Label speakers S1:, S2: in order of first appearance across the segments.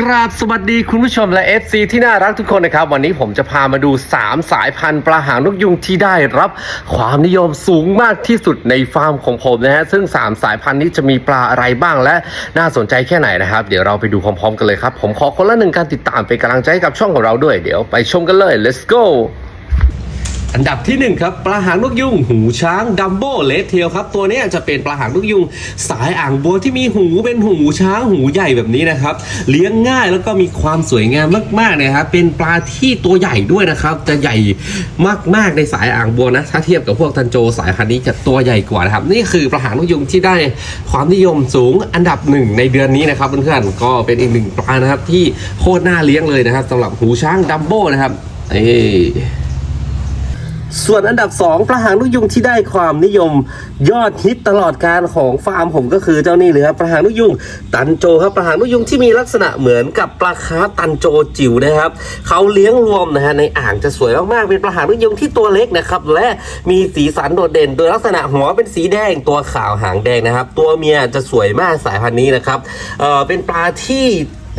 S1: กราบสวัสดีคุณผู้ชมและ FC ที่น่ารักทุกคนนะครับ วันนี้ผมจะพามาดู 3 สายพันธุ์ปลาหางนกยุงที่ได้รับความนิยมสูงมากที่สุดในฟาร์มของผมนะฮะซึ่ง 3 สายพันธุ์นี้จะมีปลาอะไรบ้างและน่าสนใจแค่ไหนนะครับ เดี๋ยวเราไปดูพร้อมๆกันเลยครับ ผมขอคนละหนึ่งการติดตามเป็นกำลังใจให้กับช่องของเราด้วยเดี๋ยวไปชมกันเลย let's go อันดับที่ 1 ครับปลาหางนกยุง หูช้างดัมโบเลสเทลครับตัวนี้จะเป็นปลาหางนกยุง สายอ่างบัวที่มีหูเป็นหูช้างหูใหญ่แบบนี้นะครับ เลี้ยงง่ายแล้วก็มีความสวยงามมากๆนะครับเป็นปลาที่ตัวใหญ่ด้วยนะครับ จะใหญ่มากๆในสายอ่างบัวนะถ้าเทียบกับพวกทันโจสายพันธุ์นี้จะตัวใหญ่กว่านะครับ นี่คือปลาหางนกยุงที่ได้ความนิยมสูงอันดับหนึ่งในเดือนนี้นะครับเพื่อนๆก็เป็นอีกหนึ่งปลานะครับที่โคตรน่าเลี้ยงเลยนะครับสำหรับหูช้างดัมโบนะครับเอ้ ส่วนอันดับ 2ปลาหางนกยุงที่ได้ความนิยม ยอดฮิตตลอดการของฟาร์มผมก็คือเจ้านี่เลยครับปลาหางนกยุงตันโจครับปลาหางนกยุงที่มีลักษณะเหมือนกับปลาคาร์ฟตันโจจิ๋วนะครับเขาเลี้ยงรวมนะฮะในอ่างจะสวยมากๆเป็นปลาหางนกยุงที่ตัวเล็กนะครับและมีสีสันโดดเด่น โดยลักษณะหัวเป็นสีแดงตัวขาวหางแดงนะครับ ตัวเมียจะสวยมากสายพันธุ์นี้นะครับเออเป็นปลาที่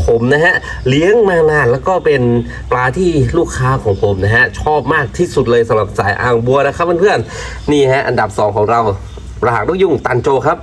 S1: ผมนะฮะเลี้ยงมานานแล้วก็เป็นปลาที่ลูกค้าของผมนะฮะชอบมากที่สุดเลยสำหรับสายอ่างบัวนะครับเพื่อนๆนี่ฮะอันดับ 2 ของเราระหางนกยุงตันโจครับ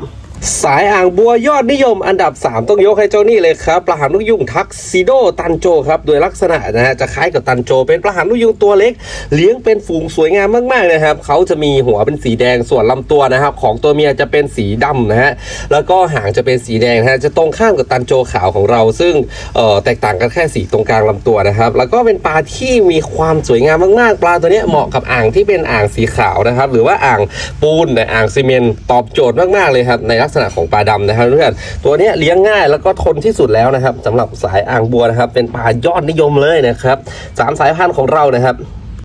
S1: สายอ่างบัวยอดนิยมอันดับ 3 ต้องยกให้เจ้านี่เลยครับปลาหางนกยุงทักซิโดตันโจครับโดยลักษณะนะฮะจะคล้ายกับตันโจ เป็นปลาหางนกยุงตัวเล็ก เลี้ยงเป็นฝูงสวยงามมากๆนะครับเขาจะมีหัวเป็นสีแดงส่วนลำตัวนะครับ ของตัวเมียจะเป็นสีดำนะฮะแล้วก็หางจะเป็นสีแดงนะฮะจะตรงข้ามกับตันโจขาวของเรา ซึ่งเอ่อแตกต่างกันแค่สีตรงกลางลำตัวนะครับ แล้วก็เป็นปลาที่มีความสวยงามมากๆ ปลาตัวนี้เหมาะกับอ่างที่เป็นอ่างสีขาวนะครับ หรือว่าอ่างปูนในอ่างซีเมนต์ตอบโจทย์มากๆเลยครับในลัักษณะของปลาดำนะครับเพื่อนตัวนี้เลี้ยงง่ายแล้วก็ทนที่สุดแล้วนะครับสำหรับสายอ่างบัวนะครับ เป็นปลายอดนิยมเลยนะครับสามสายพันธุ์ของเรานะครับ